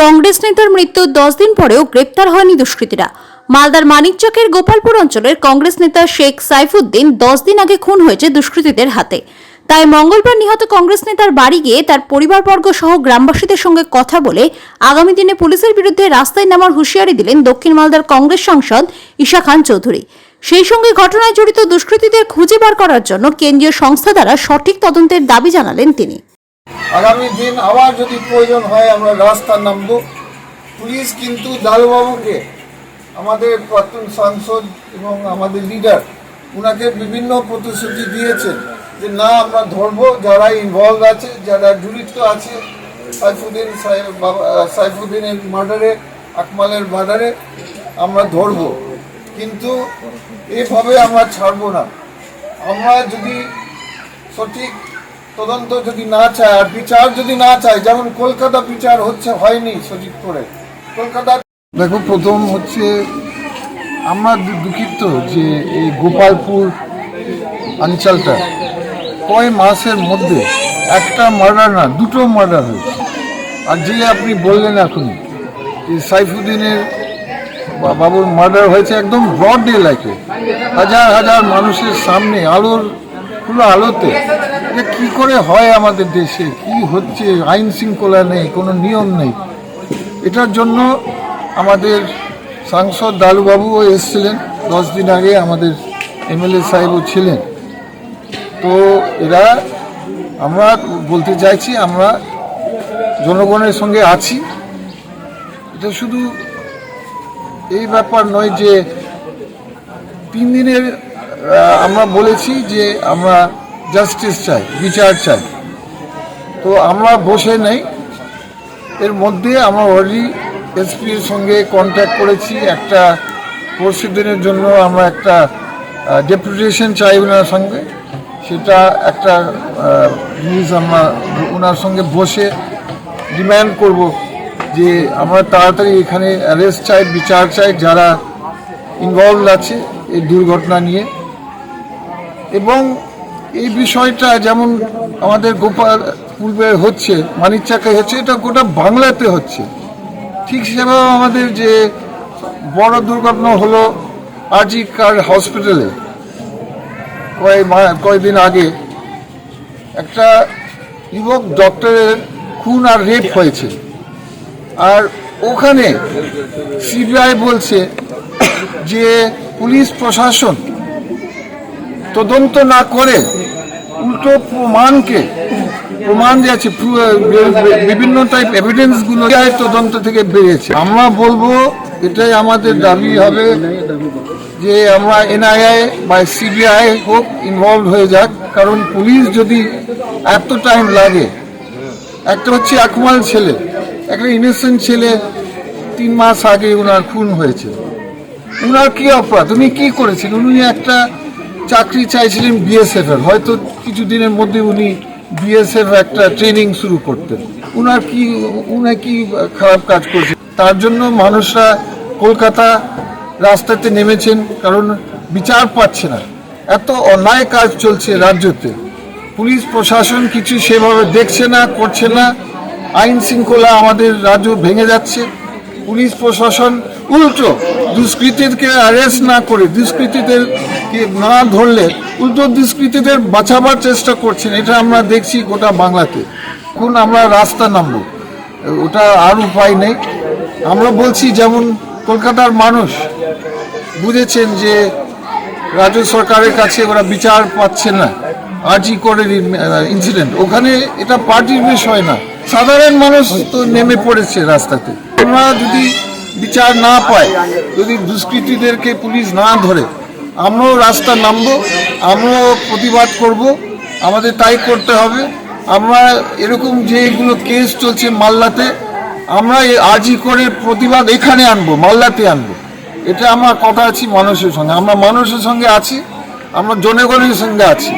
কংগ্রেস নেতার মৃত্যুর দশ দিন পরেও গ্রেপ্তার হয়নি দুষ্কৃতীরা। মালদার মানিকচকের গোপালপুর অঞ্চলের কংগ্রেস নেতা শেখ সাইফুদ্দিন দশ দিন আগে খুন হয়েছে দুষ্কৃতীদের হাতে। তাই মঙ্গলবার নিহত কংগ্রেস নেতার বাড়ি গিয়ে তার পরিবারবর্গ সহ গ্রামবাসীদের সঙ্গে কথা বলে আগামী দিনে পুলিশের বিরুদ্ধে রাস্তায় নামার হুঁশিয়ারি দিলেন দক্ষিণ মালদার কংগ্রেস সাংসদ ঈশা খান চৌধুরী। সেই সঙ্গে ঘটনায় জড়িত দুষ্কৃতীদের খুঁজে বার করার জন্য কেন্দ্রীয় সংস্থা দ্বারা সঠিক তদন্তের দাবি জানালেন তিনি। আগামী দিন আবার যদি প্রয়োজন হয়, আমরা রাস্তায় নামবো পুলিশ কিন্তু দালুবাবুকে আমাদের প্রাক্তন সাংসদ এবং আমাদের লিডার ওনাকে বিভিন্ন প্রতিশ্রুতি দিয়েছেন যে, না, আমরা ধরবো, যারা ইনভলভ আছে, যারা জড়িত আছে, সাইফুদ্দিন সাইফুদ্দিনের মার্ডারে আকমালের মার্ডারে আমরা ধরবো। কিন্তু এভাবে আমরা ছাড়বো না। আমরা যদি সঠিক তদন্ত যদি না চায় আর বিচার যদি না চায়, যেমন কলকাতা বিচার হচ্ছে, হয়নি সঠিক করে। কলকাতা দেখো, প্রথম হচ্ছে আমরা দুঃখিত যে এই গোপালপুর অঞ্চলটা কয় মাসের মধ্যে একটা মার্ডার না, দুটো মার্ডার হয়েছে। আর যে আপনি বললেন এখন যে সাইফুদ্দিনের বাবুর মার্ডার হয়েছে একদম ব্রড ডে লাইফে হাজার হাজার মানুষের সামনে আলোর পুরো আলোতে। এটা কি করে হয় আমাদের দেশে? কি হচ্ছে? আইন শৃঙ্খলা নেই, কোনো নিয়ম নেই। এটার জন্য আমাদের সাংসদ দালুবাবুও এসেছিলেন। দশ দিন আগে আমাদের এমএলএ সাহেবও ছিলেন। তো এরা, আমরা বলতে চাইছি, আমরা জনগণের সঙ্গে আছি। এটা শুধু এই ব্যাপার নয় যে তিন দিনের আমরা বলেছি যে আমরা জাস্টিস চাই, বিচার চাই। তো আমরা বসে নেই। এর মধ্যে আমরা অলরেডি এসপির সঙ্গে কন্ট্যাক্ট করেছি। একটা পরশু দিনের জন্য আমরা একটা ডেপুটেশন চাই ওনার সঙ্গে। সেটা একটা জিনিস আমরা ওনার সঙ্গে বসে ডিম্যান্ড করব যে আমরা তাড়াতাড়ি এখানে অ্যারেস্ট চাই, বিচার চাই, যারা ইনভলভ আছে এই দুর্ঘটনা নিয়ে। এবং এই বিষয়টা যেমন আমাদের গোপাল পূর্বে হচ্ছে মানিকচাকে হচ্ছে, এটা গোটা বাংলাতে হচ্ছে। ঠিক সেভাবে আমাদের যে বড় দুর্ঘটনা হলো আজিকার হসপিটালে কয় কয়দিন আগে, একটা যুবক ডক্টরের খুন আর রেপ হয়েছে। আর ওখানে সিবিআই বলছে যে পুলিশ প্রশাসন তদন্ত না করে উল্টো প্রমাণকে প্রমাণ যে আছে বিভিন্ন টাইপ এভিডেন্সগুলো তদন্ত থেকে বেরিয়েছে। আমরা বলব, এটাই আমাদের দাবি হবে যে আমরা এনআইআই বা সিবিআই হোক ইনভলভ হয়ে যাক। কারণ পুলিশ যদি এত টাইম লাগে, একটা হচ্ছে আকমাল ছেলে, একটা ইনোসেন্ট ছেলে, তিন মাস আগে ওনার খুন হয়েছে। ওনার কি অপরাধ? উনি কি করেছেন উনি একটা চাকরি চাইছিলেন বিএসএফ এর হয়তো কিছুদিনের মধ্যে উনি বিএসএফ একটা ট্রেনিং শুরু করতেন। উনার কি উনি কি খারাপ কাজ করছে? তার জন্য মানুষরা কলকাতা রাস্তাতে নেমেছেন, কারণ বিচার পাচ্ছে না। এত অন্যায় কাজ চলছে রাজ্যতে। পুলিশ, প্রশাসন কিছু সেভাবে দেখছে না, করছে না। আইন শৃঙ্খলা আমাদের রাজ্য ভেঙে যাচ্ছে। পুলিশ, প্রশাসন উল্টো, দুষ্কৃতীদেরকে অ্যারেস্ট না করে, দুষ্কৃতীদের কে না ধরলে উল্টো দুষ্কৃতীদের বাঁচাবার চেষ্টা করছেন, এটা আমরা দেখছি গোটা বাংলাতে। এখন আমরা রাস্তা নামবো। ওটা আর উপায় নেই। আমরা বলছি, যেমন কলকাতার মানুষ বুঝেছেন যে রাজ্য সরকারের কাছে ওরা বিচার পাচ্ছে না। আরজি করে ইনসিডেন্ট ওখানে এটা পার্টির বিষয় না। সাধারণ মানুষ তো নেমে পড়েছে রাস্তাতে। আমরা যদি বিচার না পায়, যদি দুষ্কৃতীদেরকে পুলিশ না ধরে আমরাও রাস্তা নামবো, আমরাও প্রতিবাদ করব, আমাদের তাই করতে হবে। আমরা এরকম যেগুলো কেস চলছে মাল্লাতে আমরা আজই করে প্রতিবাদ এখানে আনব মাল্লাতে আনব। এটা আমার কথা আছি মানুষের সঙ্গে। আমরা মানুষের সঙ্গে আছি, আমরা জনগণের সঙ্গে আছি।